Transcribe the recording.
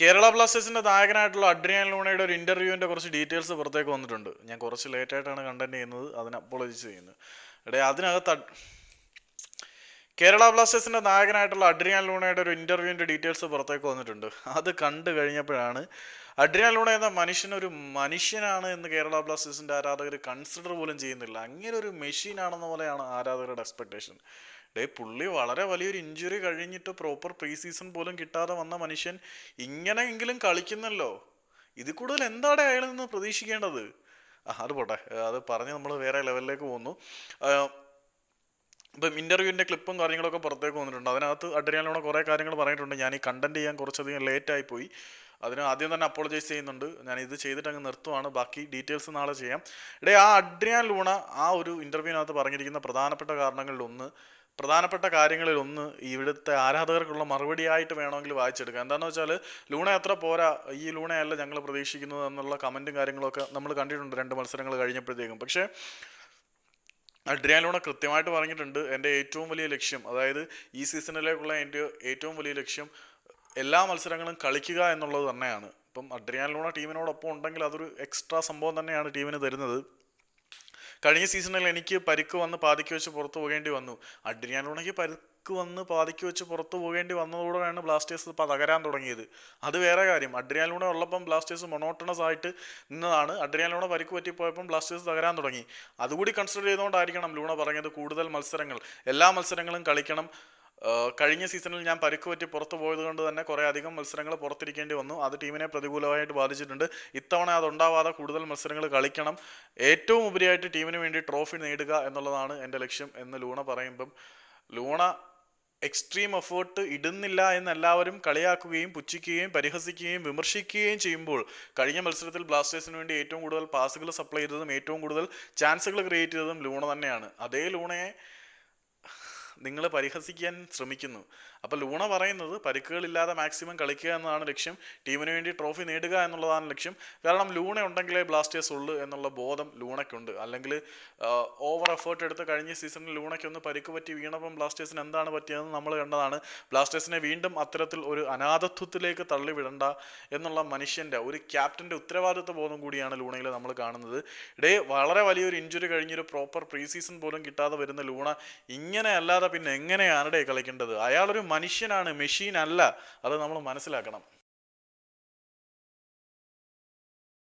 കേരള ബ്ലാസ്റ്റേഴ്സിന്റെ നായകനായിട്ടുള്ള അഡ്രിയാൻ ലൂണയുടെ ഒരു ഇന്റർവ്യൂവിന്റെ കുറച്ച് ഡീറ്റെയിൽസ് പുറത്തേക്ക് വന്നിട്ടുണ്ട്. ഞാൻ കുറച്ച് ലേറ്റ് ആയിട്ടാണ് കണ്ടന്റ് ചെയ്യുന്നത്. അതിന് അപ്പോളജിസ് ചെയ്യുന്നത് എടേ അതിനകത്ത് കേരള ബ്ലാസ്റ്റേഴ്സിന്റെ നായകനായിട്ടുള്ള അഡ്രിയാൻ ലൂണയുടെ ഒരു ഇന്റർവ്യൂവിന്റെ ഡീറ്റെയിൽസ് പുറത്തേക്ക് വന്നിട്ടുണ്ട്. അത് കണ്ടു കഴിഞ്ഞപ്പോഴാണ് അഡ്രിയാൻ ലൂണ എന്ന മനുഷ്യനൊരു മനുഷ്യനാണ് എന്ന് കേരള ബ്ലാസ്റ്റേഴ്സിന്റെ ആരാധകർ കൺസിഡർ പോലും ചെയ്യുന്നില്ല. അങ്ങനെ ഒരു മെഷീൻ ആണെന്ന പോലെയാണ് ആരാധകരുടെ എക്സ്പെക്ടേഷൻ ഡേ പുള്ളി വളരെ വലിയൊരു ഇഞ്ചുറി കഴിഞ്ഞിട്ട് പ്രോപ്പർ പ്രീ സീസൺ പോലും കിട്ടാതെ വന്ന മനുഷ്യൻ ഇങ്ങനെയെങ്കിലും കളിക്കുന്നല്ലോ. ഇത് കൂടുതൽ എന്താണ് അയാളിൽ നിന്ന് പ്രതീക്ഷിക്കേണ്ടത്? അത് പോട്ടെ. അത് പറഞ്ഞ് നമ്മൾ വേറെ ലെവലിലേക്ക് പോകുന്നു. ഇപ്പം ഇന്റർവ്യൂവിന്റെ ക്ലിപ്പും കാര്യങ്ങളൊക്കെ പുറത്തേക്ക് വന്നിട്ടുണ്ട്. അതിനകത്ത് അഡ്രിയാനോട് കുറേ കാര്യങ്ങൾ പറഞ്ഞിട്ടുണ്ട്. ഞാൻ ഈ കണ്ടന്റ് ചെയ്യാൻ കുറച്ചധികം ലേറ്റ് ആയി പോയി. അതിന് ആദ്യം തന്നെ അപ്പോളജൈസ് ചെയ്യുന്നുണ്ട്. ഞാൻ ഇത് ചെയ്തിട്ട് അങ്ങ് നിർത്തുവാണ്. ബാക്കി ഡീറ്റെയിൽസ് നാളെ ചെയ്യാം. ഇടേ ആ അഡ്രിയാൻ ലൂണ ആ ഒരു ഇന്റർവ്യൂവിനകത്ത് പറഞ്ഞിരിക്കുന്ന പ്രധാനപ്പെട്ട കാരണങ്ങളിൽ ഒന്ന് പ്രധാനപ്പെട്ട കാര്യങ്ങളിൽ ഒന്ന് ഇവിടുത്തെ ആരാധകർക്കുള്ള മറുപടിയായിട്ട് വേണമെങ്കിൽ വായിച്ചെടുക്കാം. എന്താണെന്ന് വെച്ചാൽ ലൂണ എത്ര പോരാ ഈ ലൂണയല്ല ഞങ്ങൾ പ്രതീക്ഷിക്കുന്നത് എന്നുള്ള കമന്റും കാര്യങ്ങളൊക്കെ നമ്മൾ കണ്ടിട്ടുണ്ട്. രണ്ട് മത്സരങ്ങൾ കഴിഞ്ഞപ്പോഴത്തേക്കും. പക്ഷേ അഡ്രിയാനോണ കൃത്യമായിട്ട് പറഞ്ഞിട്ടുണ്ട് എന്റെ ഏറ്റവും വലിയ ലക്ഷ്യം അതായത് ഈ സീസണിലേക്കുള്ള എന്റെ ഏറ്റവും വലിയ ലക്ഷ്യം എല്ലാ മത്സരങ്ങളും കളിക്കുക എന്നുള്ളത് തന്നെയാണ്. ഇപ്പം അഡ്രിയാൻ ലൂണ ടീമിനോടൊപ്പം ഉണ്ടെങ്കിൽ അതൊരു എക്സ്ട്രാ സംഭവം തന്നെയാണ് ടീമിന് തരുന്നത്. കഴിഞ്ഞ സീസണിൽ എനിക്ക് പരിക്ക് വന്ന് പാതിക്ക് വെച്ച് പുറത്തു പോകേണ്ടി വന്നു. അഡ്രിയാനോണയ്ക്ക് പരിക്ക് വന്ന് പാതിക്ക് വെച്ച് പുറത്തു പോകേണ്ടി വന്നതോടെയാണ് ബ്ലാസ്റ്റേഴ്സ് തകരാൻ തുടങ്ങിയത്. അത് വേറെ കാര്യം. അഡ്രിയാനോണ ഉള്ളപ്പം ബ്ലാസ്റ്റേഴ്സ് മൊണോട്ടണസ് ആയിട്ട് നിന്നതാണ്. അഡ്രിയാനോണ പരിക്ക് പറ്റിപ്പോയപ്പം ബ്ലാസ്റ്റേഴ്സ് തകരാൻ തുടങ്ങി. അതുകൂടി കൺസിഡർ ചെയ്തുകൊണ്ടായിരിക്കണം ലൂണ പറഞ്ഞത് കൂടുതൽ മത്സരങ്ങൾ. എല്ലാ മത്സരങ്ങളും കളിക്കണം. കഴിഞ്ഞ സീസണിൽ ഞാൻ പരുക്ക് പറ്റി പുറത്തു പോയത് കൊണ്ട് തന്നെ കുറേ അധികം മത്സരങ്ങൾ പുറത്തിരിക്കേണ്ടി വന്നു. അത് ടീമിനെ പ്രതികൂലമായിട്ട് ബാധിച്ചിട്ടുണ്ട്. ഇത്തവണ അതുണ്ടാവാതെ കൂടുതൽ മത്സരങ്ങൾ കളിക്കണം. ഏറ്റവും ഉപരിയായിട്ട് ടീമിന് വേണ്ടി ട്രോഫി നേടുക എന്നുള്ളതാണ് എന്റെ ലക്ഷ്യം എന്ന് ലൂണ പറയുമ്പം. ലൂണ എക്സ്ട്രീം എഫേർട്ട് ഇടുന്നില്ല എന്ന് എല്ലാവരും കളിയാക്കുകയും പുച്ഛിക്കുകയും പരിഹസിക്കുകയും വിമർശിക്കുകയും ചെയ്യുമ്പോൾ കഴിഞ്ഞ മത്സരത്തിൽ ബ്ലാസ്റ്റേഴ്സിന് വേണ്ടി ഏറ്റവും കൂടുതൽ പാസുകൾ സപ്ലൈ ചെയ്തതും ഏറ്റവും കൂടുതൽ ചാൻസുകൾ ക്രിയേറ്റ് ചെയ്തതും ലൂണ തന്നെയാണ്. അതേ ലൂണയെ നിങ്ങൾ പരിഹസിക്കാൻ ശ്രമിക്കുന്നു. അപ്പോൾ ലൂണ പറയുന്നത് പരിക്കുകളില്ലാതെ മാക്സിമം കളിക്കുക എന്നതാണ് ലക്ഷ്യം. ടീമിന് വേണ്ടി ട്രോഫി നേടുക എന്നുള്ളതാണ് ലക്ഷ്യം. കാരണം ലൂണ ഉണ്ടെങ്കിലേ ബ്ലാസ്റ്റേഴ്സ് ഉള്ളൂ എന്നുള്ള ബോധം ലൂണയ്ക്കുണ്ട്. അല്ലെങ്കിൽ ഓവർ എഫേർട്ട് എടുത്ത് കഴിഞ്ഞ സീസണിൽ ലൂണയ്ക്കൊന്ന് പരിക്ക് പറ്റി വീണപ്പം ബ്ലാസ്റ്റേഴ്സിന് എന്താണ് പറ്റിയതെന്ന് നമ്മൾ കണ്ടതാണ്. ബ്ലാസ്റ്റേഴ്സിനെ വീണ്ടും അത്തരത്തിൽ ഒരു അനാഥത്വത്തിലേക്ക് തള്ളിവിടണ്ട എന്നുള്ള മനുഷ്യന്റെ ഒരു ക്യാപ്റ്റന്റെ ഉത്തരവാദിത്വ ബോധം കൂടിയാണ് ലൂണയിൽ നമ്മൾ കാണുന്നത്. ഇടേ വളരെ വലിയൊരു ഇഞ്ചുറി കഴിഞ്ഞൊരു പ്രോപ്പർ പ്രീ സീസൺ പോലും കിട്ടാതെ വരുന്ന ലൂണ ഇങ്ങനെ അല്ലാതെ പിന്നെ എങ്ങനെയാണ് കളിക്കേണ്ടത്? അയാളൊരു മനുഷ്യനാണ് മെഷീൻ അല്ല അത് നമ്മൾ മനസ്സിലാക്കണം.